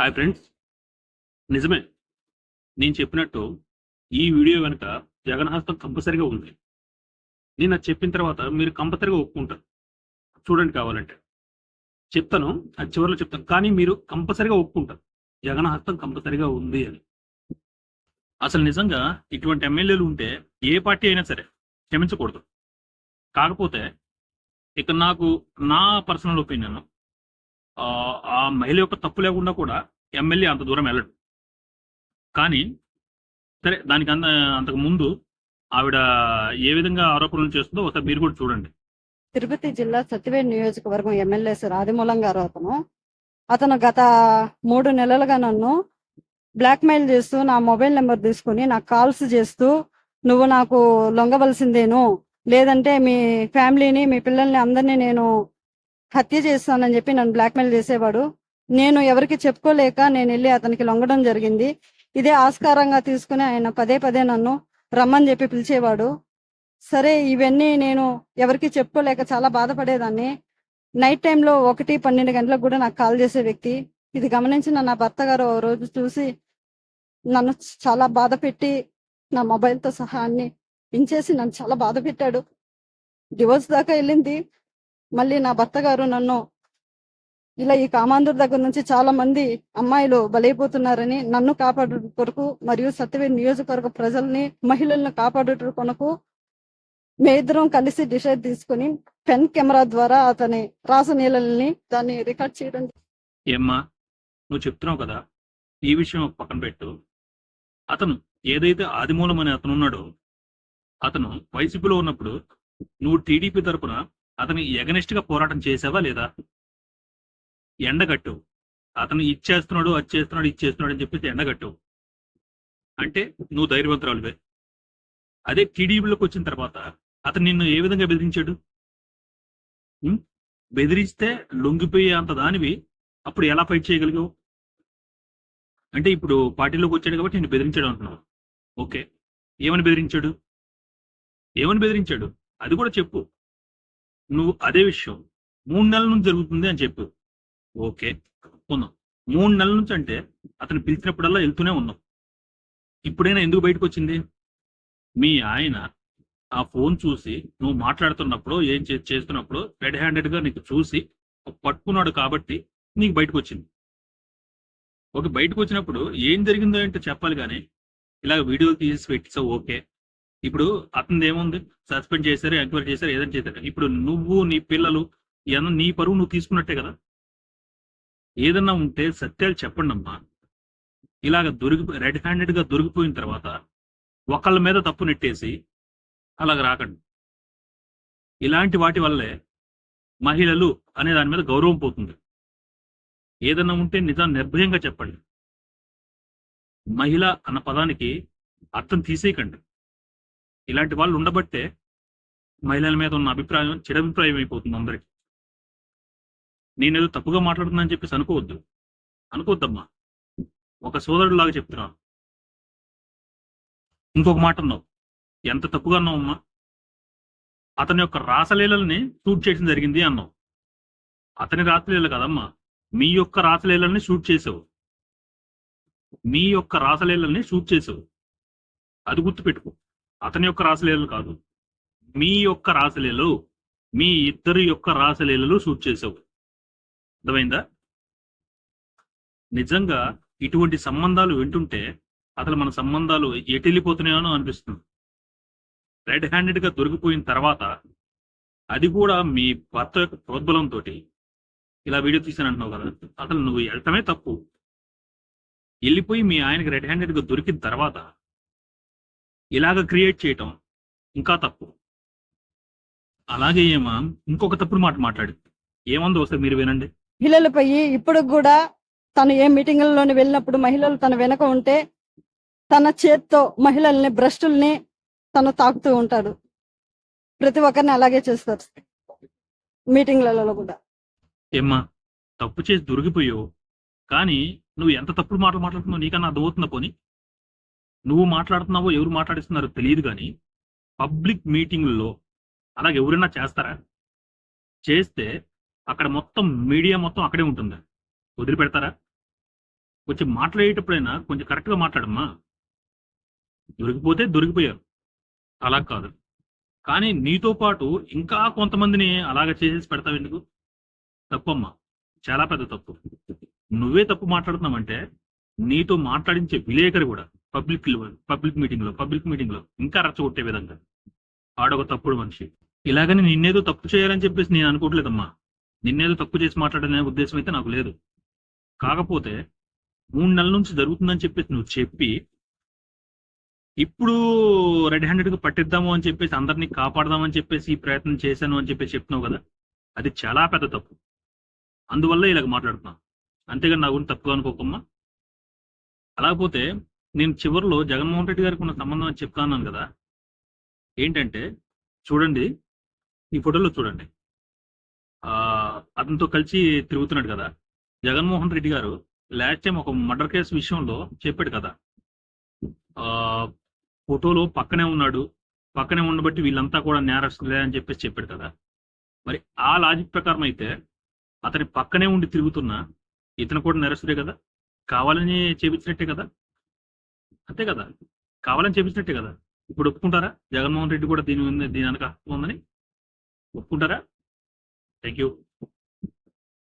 Hi friends నిజమే. నేను చెప్పినట్టు ఈ వీడియో వెనుక జగన్ హస్తం కంపల్సరీగా ఉంది. నేను అది చెప్పిన తర్వాత మీరు కంపల్సరీగా ఒప్పుకుంటారు. చూడండి కావాలంటే. చెప్తాను అది చివరిలో చెప్తాను. కానీ మీరు కంపల్సరీగా ఒప్పుకుంటారు. జగన్ హస్తం కంపల్సరీగా ఉంది అని. అసలు నిజంగా ఇటువంటి ఎమ్మెల్యేలు ఉంటే ఏ పార్టీ అయినా సరే క్షమించకూడదు. కాకపోతే ఇక నాకు నా పర్సనల్ ఒపీనియన్ ఆ మహిళ యొక్క తప్పు లేకుండా కూడా ఎమ్మెల్యే అంత దూరం వెళ్ళడు. కానీ సరే దానికి అంత అంతకు ముందు ఆవిడ ఏ విధంగా ఆరోపణలు చేస్తుందో ఒకసారి మీరు కూడా చూడండి. తిరుపతి జిల్లా సత్యవేడ్ నియోజకవర్గం ఎమ్మెల్యే సార్ ఆదిమూలం గారు అతను. అతను గత మూడు నెలలుగా నన్ను బ్లాక్మెయిల్ చేస్తూ నా మొబైల్ నెంబర్ తీసుకుని నాకు కాల్స్ చేస్తూ నువ్వు నాకు లొంగవలసిందేను లేదంటే మీ ఫ్యామిలీని మీ పిల్లల్ని అందరినీ నేను హత్య చేస్తానని చెప్పి నన్ను బ్లాక్మెయిల్ చేసేవాడు. నేను ఎవరికి చెప్పుకోలేక నేను వెళ్ళి అతనికి లొంగడం జరిగింది. ఇదే ఆస్కారంగా తీసుకుని ఆయన పదే పదే నన్ను రమ్మని చెప్పి పిలిచేవాడు. సరే ఇవన్నీ నేను ఎవరికి చెప్పుకోలేక చాలా బాధపడేదాన్ని. నైట్ టైంలో ఒకటి పన్నెండు గంటలకు కూడా నాకు కాల్ చేసే వ్యక్తి. ఇది గమనించిన నా భర్త గారు ఓ రోజు చూసి నన్ను చాలా బాధ పెట్టి నా మొబైల్తో సహా అన్ని ఇంచేసి నన్ను చాలా బాధ పెట్టాడు. డివోర్స్ దాకా వెళ్ళింది. మళ్ళీ నా భర్త గారు నన్ను ఇలా ఈ కామాంధుడి దగ్గర నుంచి చాలా మంది అమ్మాయిలు బలైపోతున్నారని నన్ను కాపాడు కొరకు మరియు సత్యవేది నియోజకవర్గ ప్రజల్ని మహిళలను కాపాడుట కొరకు ఇద్దరం కలిసి డిసైడ్ తీసుకుని పెన్ కెమెరా ద్వారా అతని రాసనీలని దాన్ని రికార్డ్ చేయడం ఏమ్మా నువ్వు చెప్తున్నావు కదా ఈ విషయం పక్కన పెట్టు. అతను ఏదైతే ఆదిమూలం అనే అతను ఉన్నాడో అతను వైసీపీలో ఉన్నప్పుడు నువ్వు టీడీపీ తరపున అతను ఎగనెస్ట్గా పోరాటం చేసావా లేదా? ఎండగట్టు. అతను ఇచ్చేస్తున్నాడు అది చేస్తున్నాడు ఇచ్చేస్తున్నాడు అని చెప్పేసి ఎండగట్టు. అంటే నువ్వు ధైర్యవంతురాలువే. అదే టీడీపీలోకి వచ్చిన తర్వాత అతను నిన్ను ఏ విధంగా బెదిరించాడు? బెదిరిస్తే లొంగిపోయే అంత దానివి అప్పుడు ఎలా ఫైట్ చేయగలిగావు? అంటే ఇప్పుడు పార్టీలోకి వచ్చాడు కాబట్టి నేను బెదిరించాడు అంటున్నావు. ఓకే. ఏమని బెదిరించాడు? ఏమని బెదిరించాడు? అది కూడా చెప్పు. నువ్వు అదే విషయం. మూడు నెలల నుంచి జరుగుతుంది అని చెప్పు. ఓకే. ఉన్నాం మూడు నెలల నుంచి అంటే అతను పిలిచినప్పుడల్లా వెళ్తూనే ఉన్నాం. ఇప్పుడైనా ఎందుకు బయటకు వచ్చింది మీ ఆయన ఆ ఫోన్ చూసి నువ్వు మాట్లాడుతున్నప్పుడు ఏం చేస్తున్నప్పుడు రెడ్ హ్యాండెడ్గా నీకు చూసి పట్టుకున్నాడు కాబట్టి నీకు బయటకు వచ్చింది ఒక బయటకు వచ్చినప్పుడు ఏం జరిగిందో ఏంటో చెప్పాలి కానీ ఇలా వీడియోలు తీసి పెట్టిస్తావు ఓకే. ఇప్పుడు అతనిది ఏముంది సస్పెండ్ చేశారు ఎంక్వైరీ చేశారు ఏదైనా చేశారు. ఇప్పుడు నువ్వు నీ పిల్లలు ఇవన్నీ నీ పరువు నువ్వు తీసుకున్నట్టే కదా? ఏదన్నా ఉంటే సత్యాలు చెప్పండి అమ్మా ఇలాగ దొరికి రెడ్ హ్యాండెడ్గా దొరికిపోయిన తర్వాత ఒకళ్ళ మీద తప్పు నెట్టేసి అలాగ రాకండి. ఇలాంటి వాటి వల్లే మహిళలు అనే దాని మీద గౌరవం పోతుంది. ఏదన్నా ఉంటే నిజం నిర్భయంగా చెప్పండి. మహిళ అన్న పదానికి అర్థం తీసేయకండి. ఇలాంటి వాళ్ళు ఉండబట్టే మహిళల మీద ఉన్న అభిప్రాయం చెడభిప్రాయం అయిపోతుంది అందరికి. నేనేదో తప్పుగా మాట్లాడుతున్నానని చెప్పేసి అనుకోవద్దు. అనుకోవద్దమ్మా. ఒక సోదరుడిలాగా చెప్తున్నాను ఇంకొక మాట అన్నావు. ఎంత తప్పుగా అన్నావు అమ్మా? అతని యొక్క రాసలీలల్ని షూట్ చేయడం జరిగింది అన్నావు. అతని రాసలీల కదమ్మా. మీ యొక్క రాసలీలల్ని షూట్ చేసావు. మీ యొక్క రాసలీలల్ని షూట్ చేసావు. అది గుర్తుపెట్టుకో. అతని యొక్క రాసలీలలు కాదు. మీ యొక్క రాసలీలలు మీ ఇద్దరి యొక్క రాసలీలలు షూట్ చేసావు అర్థమైందా? నిజంగా ఇటువంటి సంబంధాలు వింటుంటే అసలు మన సంబంధాలు ఎటెళ్ళిపోతున్నాయో అనిపిస్తుంది. రెడ్ హ్యాండెడ్గా దొరికిపోయిన తర్వాత అది కూడా మీ భర్త యొక్క ప్రోద్బలంతో ఇలా వీడియో తీసాను అంటున్నావు కదా. అసలు నువ్వు వెళ్ళటమే తప్పు. వెళ్ళిపోయి మీ ఆయనకి రెడ్ హ్యాండెడ్గా దొరికిన తర్వాత ఇలాగ క్రియేట్ చేయటం ఇంకా తప్పు. అలాగే ఏమా ఇంకొక తప్పుడు మాట మాట్లాడి. ఏమందో వస్తే మీరు వినండి. మహిళలపై ఇప్పుడు కూడా తను ఏ మీటింగుల్లోని వెళ్ళినప్పుడు మహిళలు తన వెనక ఉంటే తన చేత్తో మహిళల్ని భ్రష్టుల్ని తను తాకుతూ ఉంటాడు. ప్రతి ఒక్కరిని అలాగే చేస్తారు. మీటింగ్లలో కూడా. ఏమ్మా తప్పు చేసి దొరికిపోయావు. కానీ నువ్వు ఎంత తప్పుడు మాటలు మాట్లాడుతున్నావు నీకన్నా అర్థమవుతుందా పోని? నువ్వు మాట్లాడుతున్నావో ఎవరు మాట్లాడిస్తున్నారో తెలియదు కానీ పబ్లిక్ మీటింగుల్లో అలాగే ఎవరైనా చేస్తారా? చేస్తే అక్కడ మొత్తం మీడియా మొత్తం అక్కడే ఉంటుంది. వదిలిపెడతారా? కొంచెం మాట్లాడేటప్పుడైనా కొంచెం కరెక్ట్గా మాట్లాడమ్మా. దొరికిపోతే దొరికిపోయారు. అలా కాదు. కానీ నీతో పాటు ఇంకా కొంతమందిని అలాగ చేసేసి పెడతావు ఎందుకు? తప్పమ్మా. చాలా పెద్ద తప్పు. నువ్వే తప్పు మాట్లాడుతున్నావంటే నీతో మాట్లాడించే విలేకరి కూడా పబ్లిక్ పబ్లిక్ మీటింగ్లో పబ్లిక్ మీటింగ్లో ఇంకా రచ్చగొట్టే విధంగా. ఆడొక తప్పుడు మనిషి. ఇలాగని నిన్నేదో తప్పు చేయాలని చెప్పేసి నేను అనుకోవట్లేదమ్మా. నిన్నేదో తప్పు చేసి మాట్లాడనే ఉద్దేశం అయితే నాకు లేదు. కాకపోతే మూడు నెలల నుంచి జరుగుతుందని చెప్పేసి నువ్వు చెప్పి ఇప్పుడు రెడ్ హ్యాండెడ్గా పట్టిద్దాము అని చెప్పేసి అందరినీ కాపాడదామని చెప్పేసి ఈ ప్రయత్నం చేశాను అని చెప్పేసి చెప్తున్నావు కదా. అది చాలా పెద్ద తప్పు. అందువల్ల ఇలాగ మాట్లాడుతున్నాను అంతేగాని నా గురించి తప్పుగా అనుకోకమ్మా. అలాగపోతే నేను చివరిలో జగన్మోహన్ రెడ్డి గారికి ఉన్న సంబంధం అని చెప్తాను కదా. ఏంటంటే చూడండి ఈ ఫోటోలో చూడండి. అతనితో కలిసి తిరుగుతున్నాడు కదా. జగన్మోహన్ రెడ్డి గారు లాస్ట్ టైం ఒక మర్డర్ కేసు విషయంలో చెప్పాడు కదా. ఆ ఫోటోలో పక్కనే ఉన్నాడు. పక్కనే ఉండబట్టి వీళ్ళంతా కూడా నేరస్తులే అని చెప్పేసి చెప్పాడు కదా. మరి ఆ లాజిక్ ప్రకారం అయితే అతని పక్కనే ఉండి తిరుగుతున్న ఇతను కూడా నేరస్తుడే కదా. కావాలని చేపించినట్టే కదా. అంతే కదా? కావాలని చేపించినట్టే కదా? ఇప్పుడు ఒప్పుకుంటారా? జగన్మోహన్ రెడ్డి కూడా దీని దీని వెనక ఉందని? ఒప్పుకుంటారా? Thank you